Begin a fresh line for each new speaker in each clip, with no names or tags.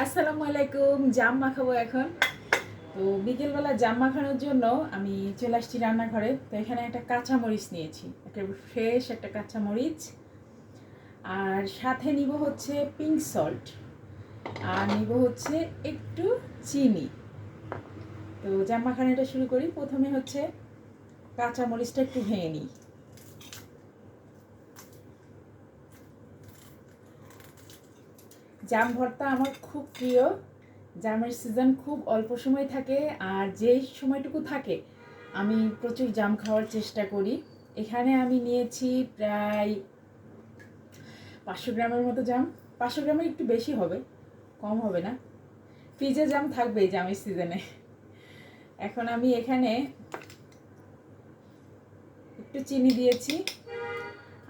আসসালামু আলাইকুম, জাম মাখাবো এখন। তো বিকেলবেলা জাম মাখানোর জন্য আমি চলে আসছি রান্নাঘরে। তো এখানে একটা কাঁচা মরিচ নিয়েছি, একটা ফ্রেশ একটা কাঁচা মরিচ আর সাথে নিব হচ্ছে পিঙ্ক সল্ট আর নিব হচ্ছে একটু চিনি। তো জাম মাখানোটা শুরু করি। প্রথমে হচ্ছে কাঁচা মরিচটা একটু ভেঙে নিই। জাম ভর্তা আমার খুব প্রিয়। জামের সিজন খুব অল্প সময় থাকে আর যেই সময়টুকু থাকে, আমি প্রচুর জাম খাওয়ার চেষ্টা করি। এখানে আমি নিয়েছি প্রায় পাঁচশো গ্রামের মতো জাম। পাঁচশো গ্রামের একটু বেশি হবে, কম হবে না। ফ্রিজে জাম থাকবে জামের সিজনে এখন আমি এখানে একটু চিনি দিয়েছি।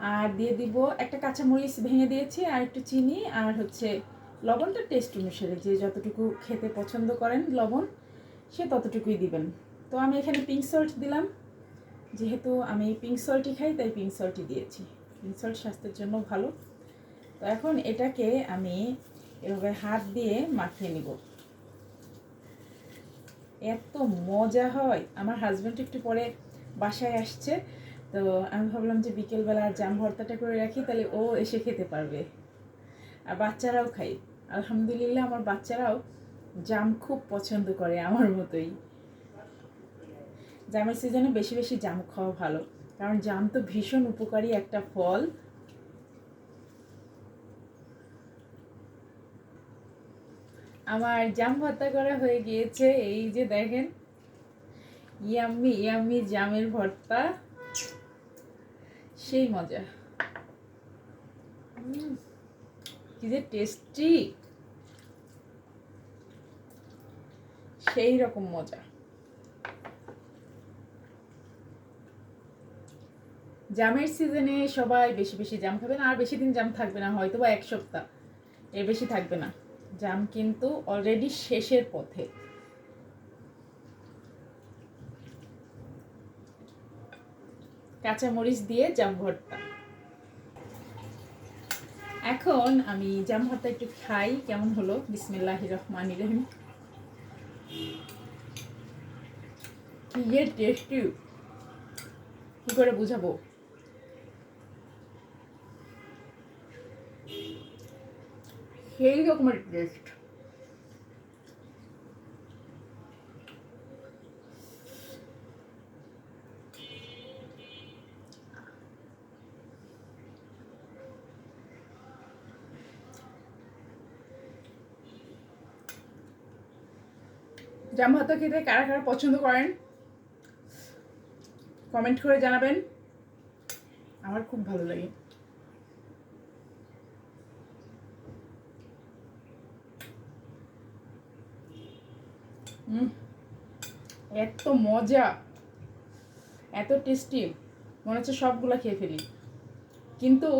আর দিয়ে দিব একটা কাঁচামরিচ ভেঙে দিয়েছি আর একটু চিনি আর হচ্ছে লবণটা টেস্ট অনুসারে। যে যতটুকু খেতে পছন্দ করেন লবণ, সে ততটুকুই দিবেন। তো আমি এখানে পিঙ্ক সল্ট দিলাম। যেহেতু আমি পিঙ্ক সল্টই খাই, তাই পিঙ্ক সল্টই দিয়েছি। পিঙ্ক সল্ট স্বাস্থ্যের জন্য ভালো। তো এখন এটাকে আমি এভাবে হাত দিয়ে মাখিয়ে নিব। এত মজা হয়। আমার হাজব্যান্ড একটু পরে বাসায় আসছে। তো আমি ভাবলাম যে বিকেলবেলা জাম ভর্তাটা করে রাখি, তাহলে ও এসে খেতে পারবে। আর বাচ্চারাও খাই আলহামদুলিল্লাহ আমার বাচ্চারাও জাম খুব পছন্দ করে আমার মতোই। জামের সিজনে বেশি বেশি জাম খাওয়া ভালো। কারণ জাম তো ভীষণ উপকারী একটা ফল। আমার জাম ভর্তা করা হয়ে গিয়েছে, এই যে দেখেন। ইয়াম্মি ইয়াম্মি জামের ভর্তা। সেই মজা। কি যে টেস্টি সেই রকম মজা। জামের সিজনে সবাই বেশি বেশি জাম খাবে না, আর বেশি দিন জাম থাকবে না হয়তো বা এক সপ্তাহ। এর বেশি থাকবে না। জাম কিন্তু অলরেডি শেষের পথে। কাঁচামরিচ দিয়ে জাম ভর্তা। এখন আমি জাম ভর্তা একটু খাই, কেমন হলো? বিসমিল্লাহ রহমান রহিম। কি যে টেস্টি। কি করে বুঝাবো? সেই রকমের টেস্ট জাম ভাতা খেতে কারা কারা পছন্দ করেন? কমেন্ট করে জানাবেন। আমার খুব ভালো লাগে। এত মজা। এত টেস্টি মনে হচ্ছে সবগুলো খেয়ে ফেলি। কিন্তু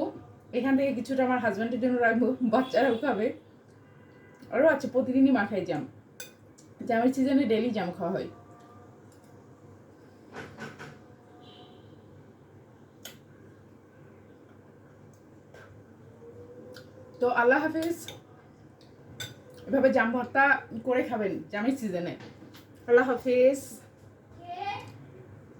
এখান থেকে কিছুটা আমার হাজব্যান্ডের জন্য রাখব। বাচ্চারাও খাবে। আরও আছে, প্রতিদিনই মাখাই জাম জামের সিজনে ডেলি জাম খাওয়া হয়। তো আল্লাহ হাফিজ, এভাবে জাম ভর্তা করে খাবেন জামের সিজনে আল্লাহ হাফিজ।